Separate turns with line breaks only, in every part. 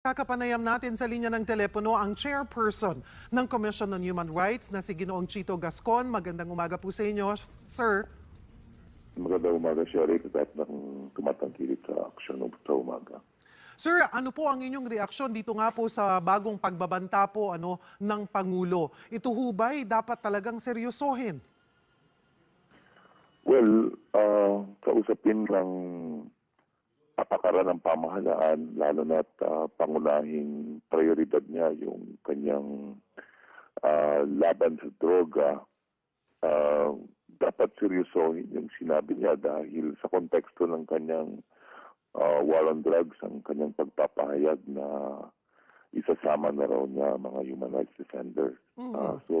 Kakapanayam natin sa linya ng telepono ang chairperson ng Commission on Human Rights na si Ginoong Chito Gascon. Magandang umaga po sa inyo, sir.
Magandang umaga, Sherry. At ng tumatangkilik sa aksyon sa umaga.
Sir, ano po ang inyong reaksyon dito nga po sa bagong pagbabanta po ano ng pangulo? Ito ho ba'y dapat talagang seryosohin?
Well, uh, kausapin ng patakaran ng pamahalaan, lalo na uh, pangunahing prioridad niya yung kanyang uh, laban sa droga, uh, dapat seryosohin yung sinabi niya dahil sa konteksto ng kanyang uh, war on drugs, ang kanyang pagpapahayag na isasama na raw niya mga human rights defenders. Uh, so,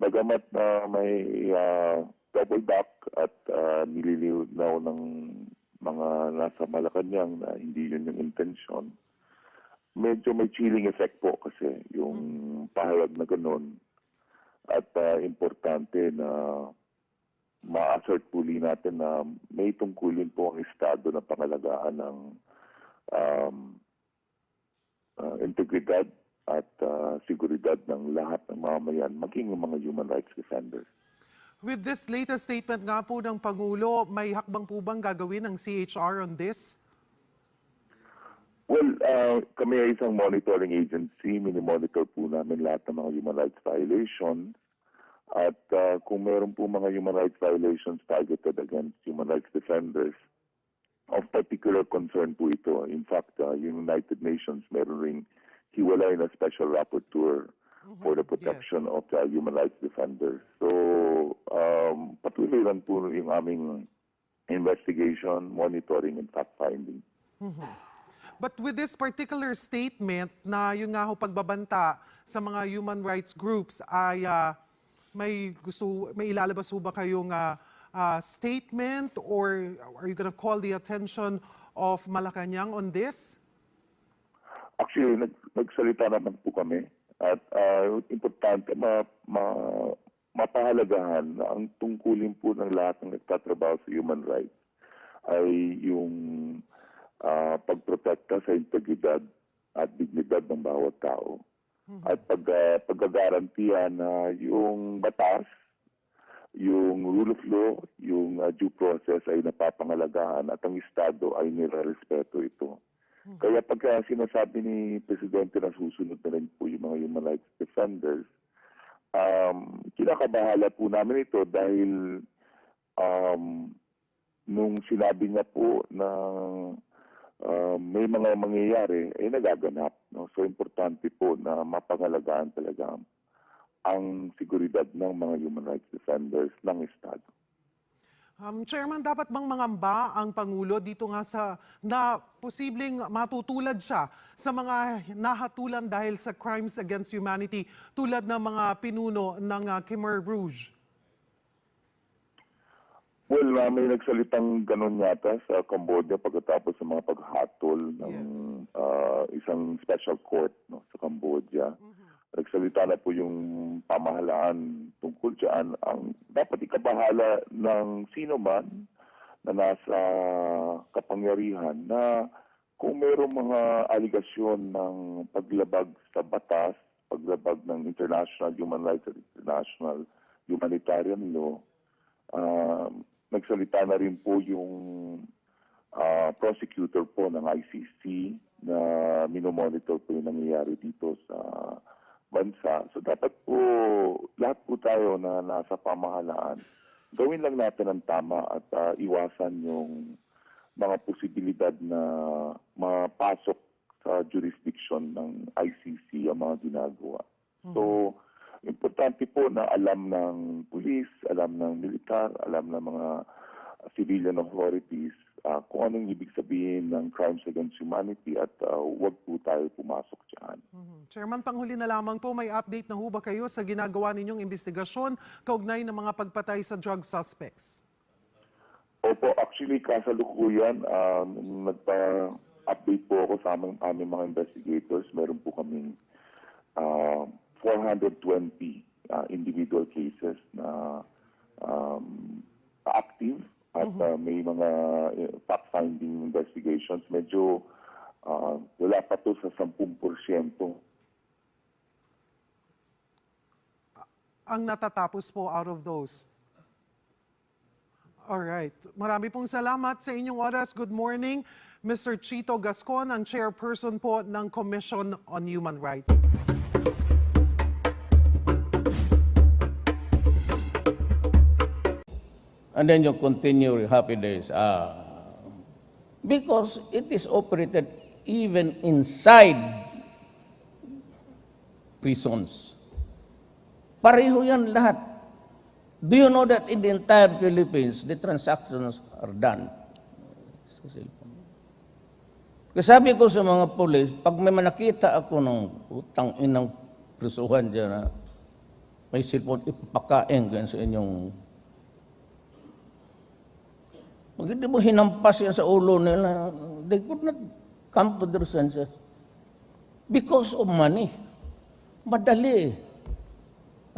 bagamat na may uh, double back at uh, nililinaw ng mga nasa Malacanang na hindi yun yung intensyon, medyo may chilling effect po kasi yung pahayag na ganun. At uh, importante na ma-assert puli natin na may tungkulin po ang Estado na pangalagaan ng um, uh, integridad at uh, seguridad ng lahat ng mamamayan, maging mga human rights defenders.
With this latest statement nga po ng Pangulo, may hakbang po bang gagawin ng CHR on this?
Well, uh, kami ay isang monitoring agency. Minimonitor po namin lahat ng mga human rights violations. At uh, kung meron po mga human rights violations targeted against human rights defenders, of particular concern po ito. In fact, uh, United Nations meron ring hiwalay na special rapporteur for the protection of the human rights defenders. So, um, patuloy lang po yung aming investigation, monitoring, and fact-finding.
But with this particular statement na yung nga ho pagbabanta sa mga human rights groups ay ah, may gusto may ilalabas ho ba kayong ah, ah, statement or are you gonna call the attention of Malacanang on this?
Actually, nag, nagsalita naman po kami at uh, importante ma, ma, mapahalagahan na ang tungkulin po ng lahat ng nagtatrabaho sa human rights ay yung uh, pagprotekta sa integridad at dignidad ng bawat tao. At pag, uh, pagagarantiya na yung batas, yung rule of law, yung uh, due process ay napapangalagahan at ang Estado ay nirerespeto ito. Kaya pagka sinasabi ni Presidente na susunod na rin po yung mga human rights defenders, um, kinakabahala po namin ito dahil um, nung sinabi niya po na uh, may mga mangyayari, ay nagaganap. No? So, importante po na mapangalagaan talaga ang seguridad ng mga human rights defenders ng Estado.
Um, Chairman, dapat bang mangamba ang Pangulo dito nga sa na posibleng matutulad siya sa mga nahatulan dahil sa crimes against humanity tulad ng mga pinuno ng uh, Khmer Rouge?
Well, uh, may nagsalitang ganun yata sa Cambodia pagkatapos sa mga paghatol ng
Yes.
uh, isang special court no, sa Cambodia. Nagsalita na po yung pamahalaan tungkol dyan. Ang dapat ikabahala ng sino man na nasa kapangyarihan na kung mayroong mga aligasyon ng paglabag sa batas, paglabag ng international human rights at international humanitarian law, um, nagsalita na rin po yung ah, prosecutor po ng ICC na minomonitor po yung nangyayari dito sa bansa. So dapat po lahat po tayo na nasa pamahalaan, gawin lang natin ang tama at ah, iwasan yung mga posibilidad na mapasok sa jurisdiction ng ICC ang mga ginagawa. So, importante po na alam ng pulis, alam ng militar, alam ng mga civilian authorities ah, kung anong ibig sabihin ng crimes against humanity at ah, huwag po tayo pumasok dyan.
Mhm. Chairman, panghuli na lamang po, may update na ho ba kayo sa ginagawa ninyong investigasyon kaugnay ng mga pagpatay sa drug suspects?
Opo, actually, kasalukuyan, uh, nagpa-update po ako sa aming, aming mga investigators. Meron po kaming ah, 420 ah, individual cases na um, active at ah, may mga eh, fact-finding investigations. Medyo Ah, wala pa to sa 10%.
Ang natatapos po out of those. Alright. Marami pong salamat sa inyong oras. Good morning, Mr. Chito Gascon, ang chairperson po ng Commission on Human Rights.
And then you continue your happy days. Ah, because it is operated even inside prisons. Pareho yan lahat. Do you know that in the entire Philippines, the transactions are done? Kasi sabi ko sa mga polis, pag may manakita ako ng utang inang prisuhan dyan na may cellphone, ipapakain ko yan sa inyong pag hindi mo hinampas yan sa ulo nila, they could not come to their senses. Because of money. Madali.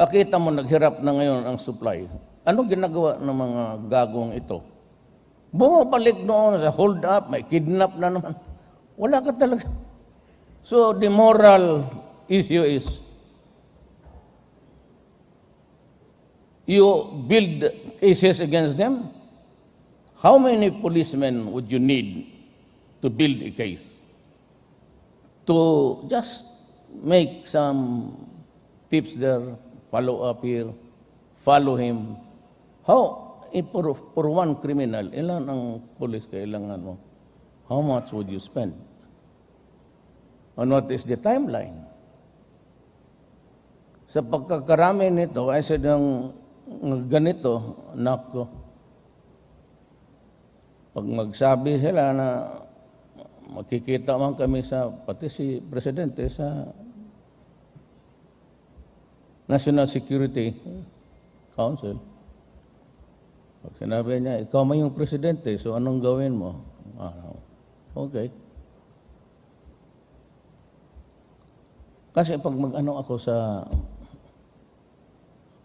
Nakita mo, naghirap na ngayon ang supply. Ano ginagawa ng mga gagong ito? Bumabalik noon sa hold up, may kidnap na naman. Wala ka talaga. So the moral issue is, you build cases against them, How many policemen would you need to build a case? To just make some tips there, follow up here, follow him. How, for, for one criminal, ilan ang police kailangan mo? How much would you spend? And what is the timeline? Sa pagkakarami nito, ay sa ganito, nako, pag magsabi sila na makikita man kami sa, pati si Presidente sa National Security Council. Pag sinabi niya, ikaw man yung Presidente, so anong gawin mo? Ah, okay. Kasi pag mag-ano ako sa,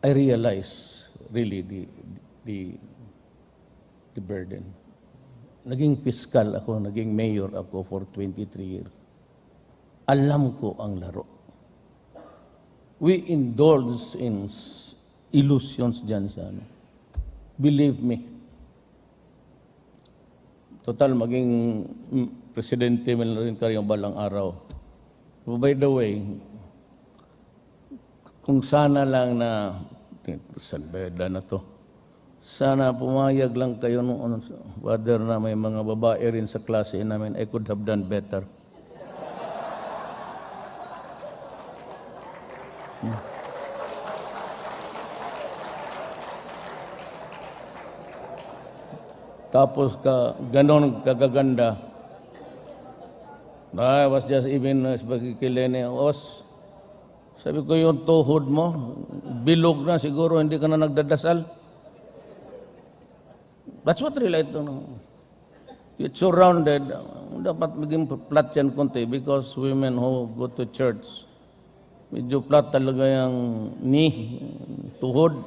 I realize really the, the, the burden naging fiscal ako, naging mayor ako for 23 years. Alam ko ang laro. We indulge in illusions dyan sa ano. Believe me. Total, maging mm, presidente man rin kayo balang araw. So, by the way, kung sana lang na, saan ba na to? Sana pumayag lang kayo noon, whether na may mga babae rin sa klase namin, I could have done better. Tapos ka, ganon kagaganda. I was just even uh, pagkikilene, was, sabi ko yung tuhod mo, bilog na siguro, hindi ka na nagdadasal. That's what really ito. No? It's surrounded. Dapat maging flat yan konti because women who go to church, medyo flat talaga yung knee, tuhod.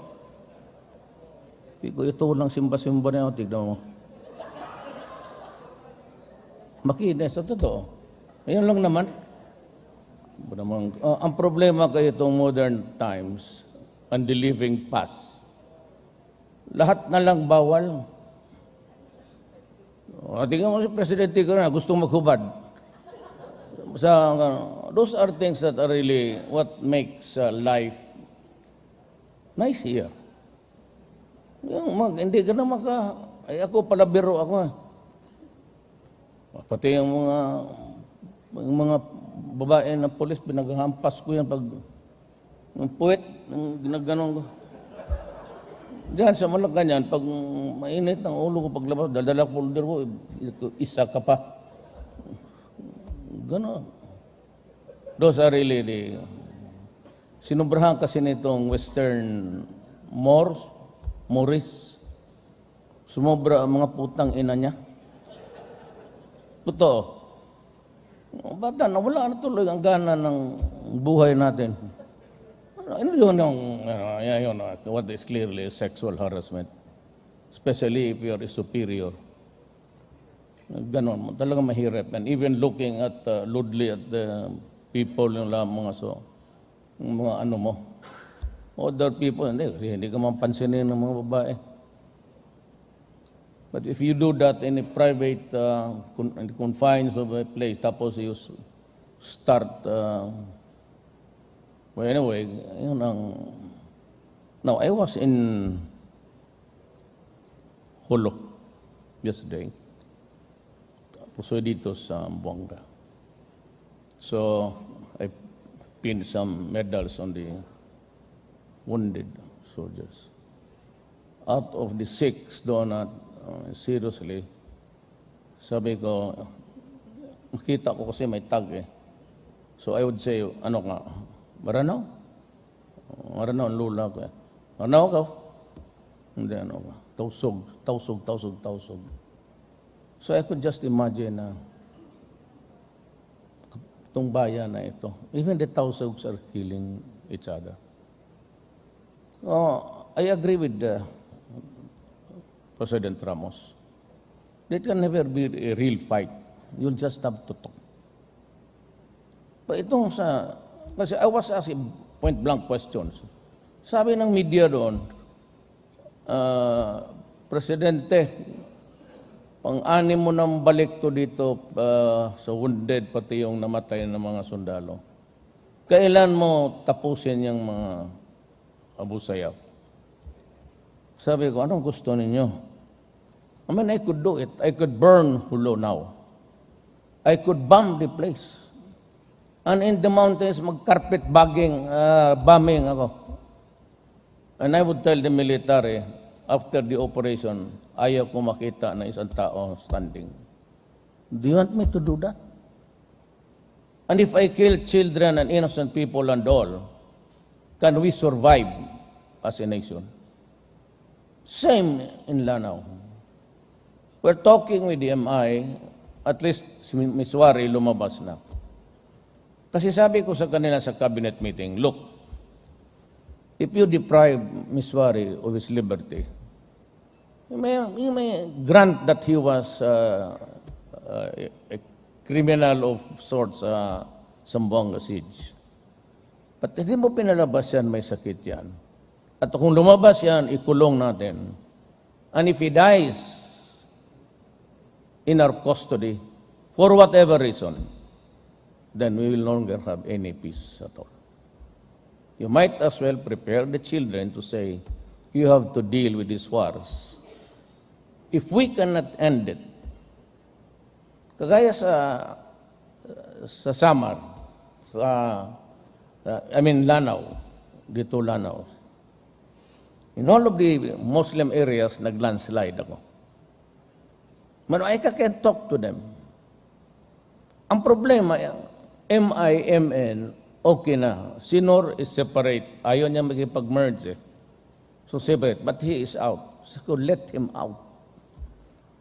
Hindi ko ito lang simba-simba na yun. Tignan mo. Makinis, sa totoo. Ayun lang naman. Ba namang- ah, ang problema kayo itong modern times and the living past. Lahat na lang bawal. O, tingnan mo si Presidente ko na, gustong maghubad. Sa, uh, those are things that are really what makes uh, life nice here. Yung mag, hindi ka na maka, ay ako pala biro ako. eh. Pati yung mga, yung mga babae na polis, pinaghampas ko yan pag, yung puwet, yung ginaganon ko. Diyan sa Malacanang, pag mainit ang ulo ko paglabas, daldala folder ko, isa ka pa. Ganon. Those are really the... Sinubrahan kasi nitong Western Moors, Morris. Sumobra ang mga putang ina niya. Totoo. Bata, nawala na tuloy ang gana ng buhay natin. Uh, yan yun, uh, what is clearly sexual harassment. Especially if you're a superior. Ganon. Talaga mahirap. And even looking at uh, lewdly at the people, yung lang mga so, yung mga ano mo. Other people, hindi. Kasi hindi ka man pansinin ng mga babae. But if you do that in a private uh, confines of a place, tapos you start, uh, well anyway, yun ang, now I was in Holo yesterday. Tapos dito sa Buanga. So, I pinned some medals on the wounded soldiers. Out of the six doon uh, seriously, sabi ko, nakita ko kasi may tag eh. So I would say, ano ka, maranaw? Maranaw ang lula ko. Maranaw ka? Hindi ano ka. Tausog, tausog, tausog, tausog. So I could just imagine na itong bayan na ito, even the tausogs are killing each other. Oh, I agree with uh, President Ramos. There can never be a real fight. You'll just have to talk. But itong sa, kasi I was asking point blank questions. Sabi ng media doon, ah, Presidente, pang-anim mo ng balik to dito ah, sa wounded, pati yung namatay ng mga sundalo. Kailan mo tapusin yung mga Abu? Sabi ko, anong gusto ninyo? I mean, I could do it. I could burn Hulo now. I could bomb the place. And in the mountains, mag-carpet bagging, uh, bombing ako. And I would tell the military, after the operation, ayaw ko makita na isang tao standing. Do you want me to do that? And if I kill children and innocent people and all, can we survive as a nation? Same in Lanao. We're talking with the MI, at least si Ms. Wari lumabas na. Kasi sabi ko sa kanila sa cabinet meeting, look, if you deprive Ms. Wari of his liberty, you may, you may grant that he was uh, uh, a criminal of sorts sa Sambuanga siege. But hindi mo pinalabas yan, may sakit yan. At kung lumabas yan, ikulong natin. And if he dies in our custody, for whatever reason, then we will no longer have any peace at all. You might as well prepare the children to say, you have to deal with these wars. If we cannot end it, kagaya sa sa Samar, sa, sa- I mean Lanao, dito Lanao. In all of the Muslim areas, nag-landslide ako. But I can talk to them. Ang problema, MIMN, okay na. Sinor is separate. Ayaw niya magipag-merge eh. So separate. But he is out. So let him out.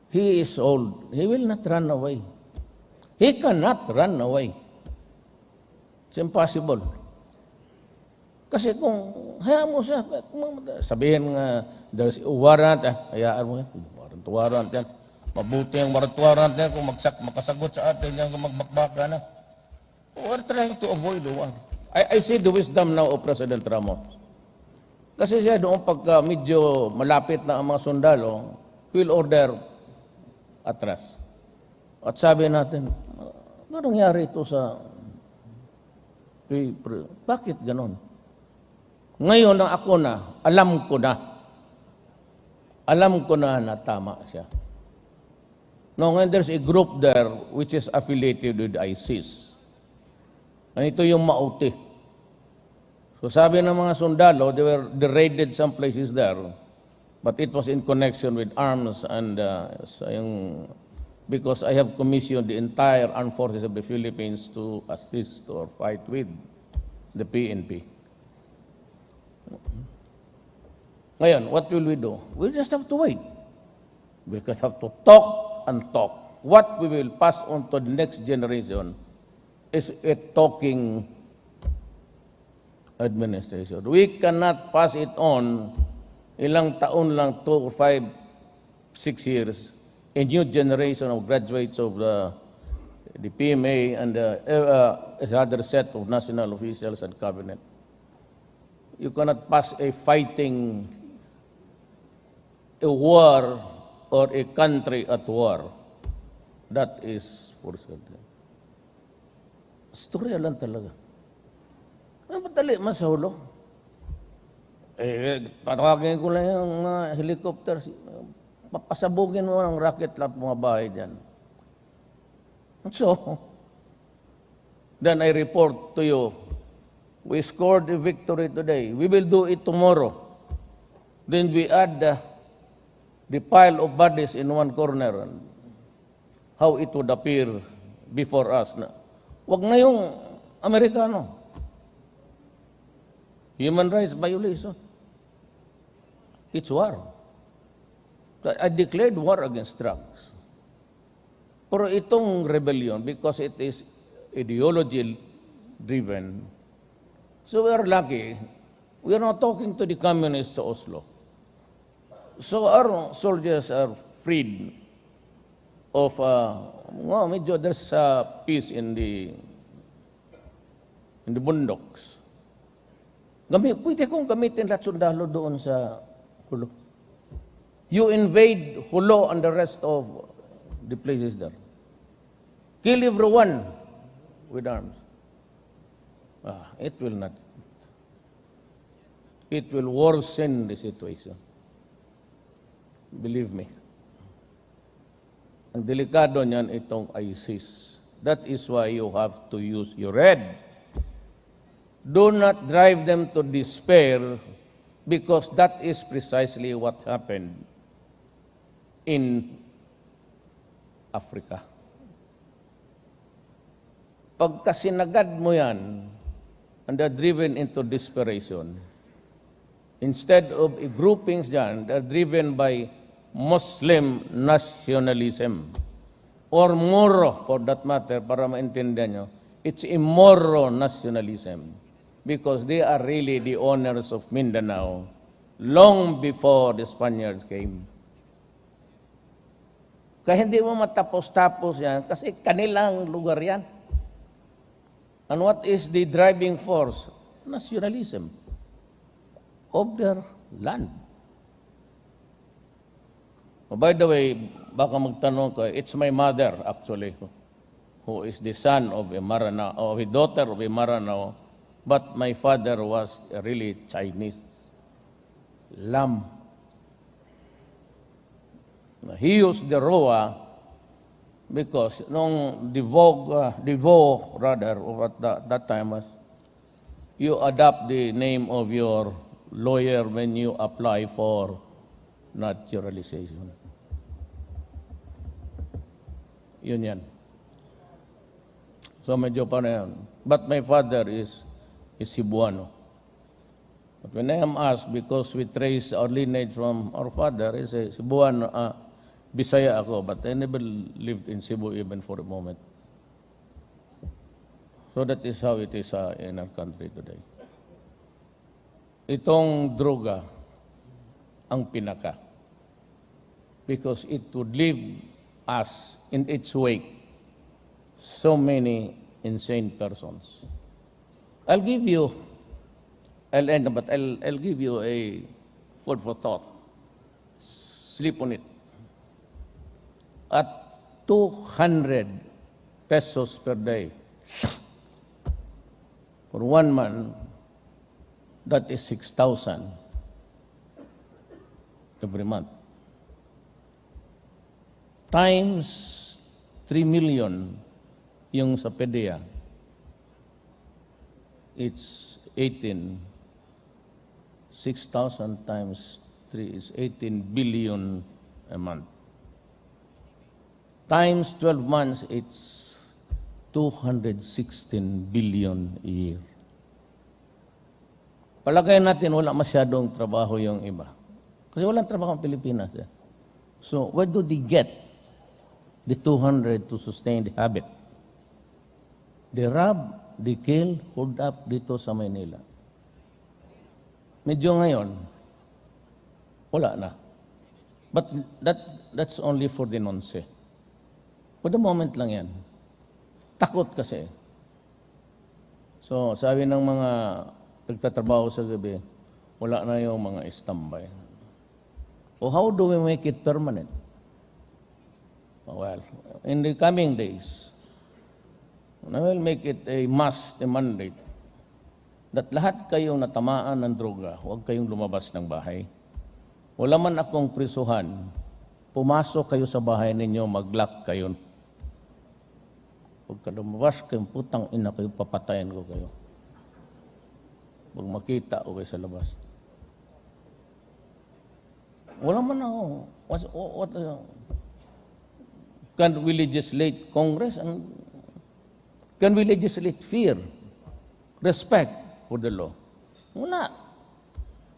He is old. He will not run away. He cannot run away. It's impossible. Kasi kung hayaan mo siya, sabihin nga, there's a warrant, ah, hayaan mo yan, warrant, warrant yan. Mabuti ang warrant, warrant yan kung magsak, makasagot sa atin yan kung magbakbaka na. We're trying to avoid the war. I, I see the wisdom now of President Ramos. Kasi siya doon pagka medyo malapit na ang mga sundalo, will order atras. At sabi natin, ano nangyari ito sa... Bakit ganon? Ngayon na ako na, alam ko na. Alam ko na na tama siya. No, ngayon there's a group there which is affiliated with ISIS. And ito yung mauti. So sabi ng mga sundalo, they were they raided some places there. But it was in connection with arms and uh, yung, because I have commissioned the entire armed forces of the Philippines to assist or fight with the PNP. Ngayon, what will we do? We just have to wait. We just have to talk and talk. What we will pass on to the next generation is a talking administration. We cannot pass it on ilang taon lang, two or five, six years, a new generation of graduates of the, the PMA and uh, uh, another set of national officials and cabinet. You cannot pass a fighting a war or a country at war. That is for certain. Storya lang talaga. Ay, madali, masahulog. Eh, patawagin ko lang yung uh, helicopter. Papasabugin mo ng rocket lahat mga bahay dyan. So, then I report to you, we scored a victory today. We will do it tomorrow. Then we add the, the pile of bodies in one corner and how it would appear before us. Na, wag na yung Amerikano. Human rights violation. It's war. I declared war against drugs. Pero itong rebellion, because it is ideology driven, so we are lucky. We are not talking to the communists sa Oslo. So our soldiers are freed of, uh, well, medyo there's uh, peace in the in the bundoks. Gami, pwede kong gamitin lahat sundalo doon sa Hulo. You invade Hulo and the rest of the places there. Kill everyone with arms. Ah, it will not. It will worsen the situation. Believe me. Ang delikado niyan itong ISIS. That is why you have to use your head. Do not drive them to despair because that is precisely what happened in Africa. Pagka sinagad mo yan, and they're driven into desperation, instead of groupings dyan, they're driven by Muslim nationalism. Or Moro, for that matter, para maintindihan nyo, it's a Moro nationalism. Because they are really the owners of Mindanao long before the Spaniards came. Kaya hindi mo matapos-tapos yan kasi kanilang lugar yan. And what is the driving force? Nationalism of their land. Oh, by the way, baka magtanong ko, it's my mother actually, who is the son of a Maranao, of a daughter of a Maranao, but my father was really Chinese. Lam. He used the Roa because nung Devo, uh, Devo rather, of at that, that time was, you adopt the name of your lawyer when you apply for naturalization. Yun yan. So medyo pa na yan. But my father is, is Cebuano. But when I am asked, because we trace our lineage from our father, is a Cebuano, uh, Bisaya ako, but I never lived in Cebu even for a moment. So that is how it is uh, in our country today. Itong droga ang pinaka because it would leave us in its wake so many insane persons. I'll give you, I'll end, but I'll, I'll give you a food for thought. Sleep on it. At 200 pesos per day, for one man, that is 6,000 every month. Times 3 million yung sa PDEA, it's 18. 6,000 times 3 is 18 billion a month. Times 12 months, it's 216 billion a year. Palagay natin wala masyadong trabaho yung iba. Kasi walang trabaho ang Pilipinas. Eh. So, where do they get the 200 to sustain the habit? They rob, they kill, hold up dito sa Maynila. Medyo ngayon, wala na. But that that's only for the nonce. For the moment lang yan. Takot kasi. So, sabi ng mga nagtatrabaho sa gabi, wala na yung mga standby. O how do we make it permanent? Well, in the coming days, I will make it a must, a mandate, that lahat kayong natamaan ng droga, huwag kayong lumabas ng bahay. Wala man akong prisuhan, pumasok kayo sa bahay ninyo, mag-lock kayo. Huwag ka lumabas kayong putang ina kayo, papatayan ko kayo. Huwag makita ko kayo sa labas. Wala man ako. What, what, can we legislate Congress and can we legislate fear, respect for the law? Wala.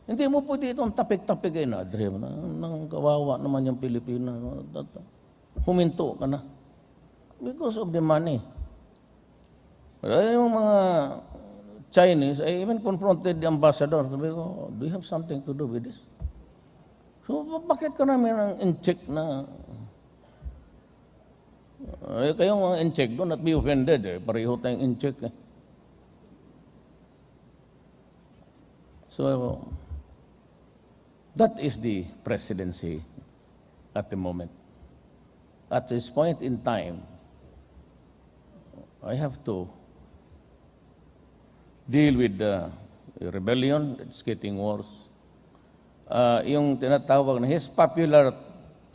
Hindi mo pwede itong tapik-tapik kayo na, Adre, na, nang kawawa naman yung Pilipino. Huminto ka na. Because of the money. Pero yung mga Chinese, I even confronted the ambassador. Sabi ko, do you have something to do with this? So, bakit ka namin ang in-check na eh, kayo mga in-check doon at be offended eh. Pareho tayong in-check eh. So, that is the presidency at the moment. At this point in time, I have to deal with the rebellion, it's getting worse. Ah, yung tinatawag na, he's popular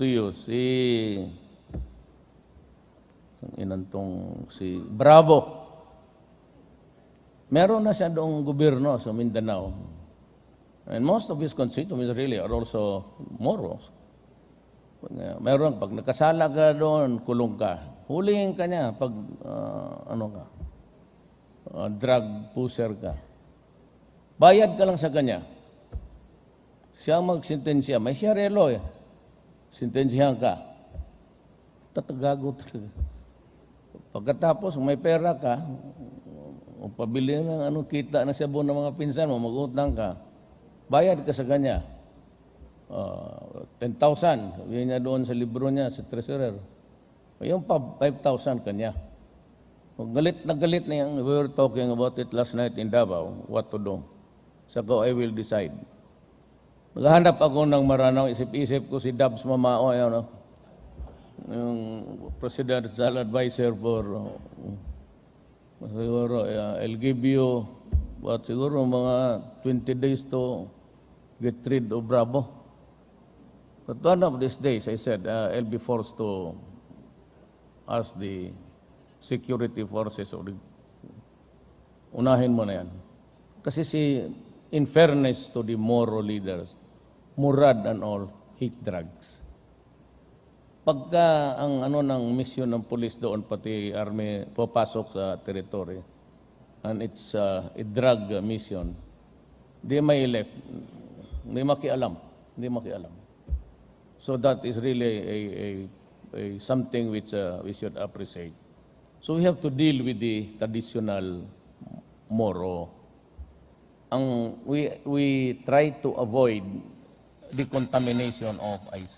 to you, si inantong si Bravo. Meron na siya doong gobyerno sa Mindanao. And most of his constituents really are also Moros. Uh, meron, pag nakasala ka doon, kulong ka. Hulihin ka niya pag, ah, ano ka, ah, drug pusher ka. Bayad ka lang sa kanya. Siya magsintensya. May siyarelo eh. Sintensyahan ka. Tatagago talaga. Pagkatapos, may pera ka, o pabili ng ano, kita na sabon ng mga pinsan mo, mag-utang ka, bayad ka sa kanya. Ah, 10,000, sabihin niya doon sa libro niya, sa treasurer. Yung pa, 5,000 kanya. Kung galit na galit na yan, we were talking about it last night in Davao, what to do. Saka I will decide. Maghanap ako ng maranaw, isip-isip ko si Dabs Mamao, ano, yung presidential advisor for uh, siguro uh, I'll give you what siguro mga 20 days to get rid of Bravo. But one of these days, I said, uh, I'll be forced to ask the security forces of the unahin mo na yan. Kasi si, in fairness to the Moro leaders, Murad and all, hate drugs. Pagka ang ano ng mission ng police doon pati army papasok sa territory and it's uh, a drug mission, di may left, hindi makialam, hindi makialam. So that is really a, a, a something which uh, we should appreciate. So we have to deal with the traditional Moro. Ang we we try to avoid the contamination of IC.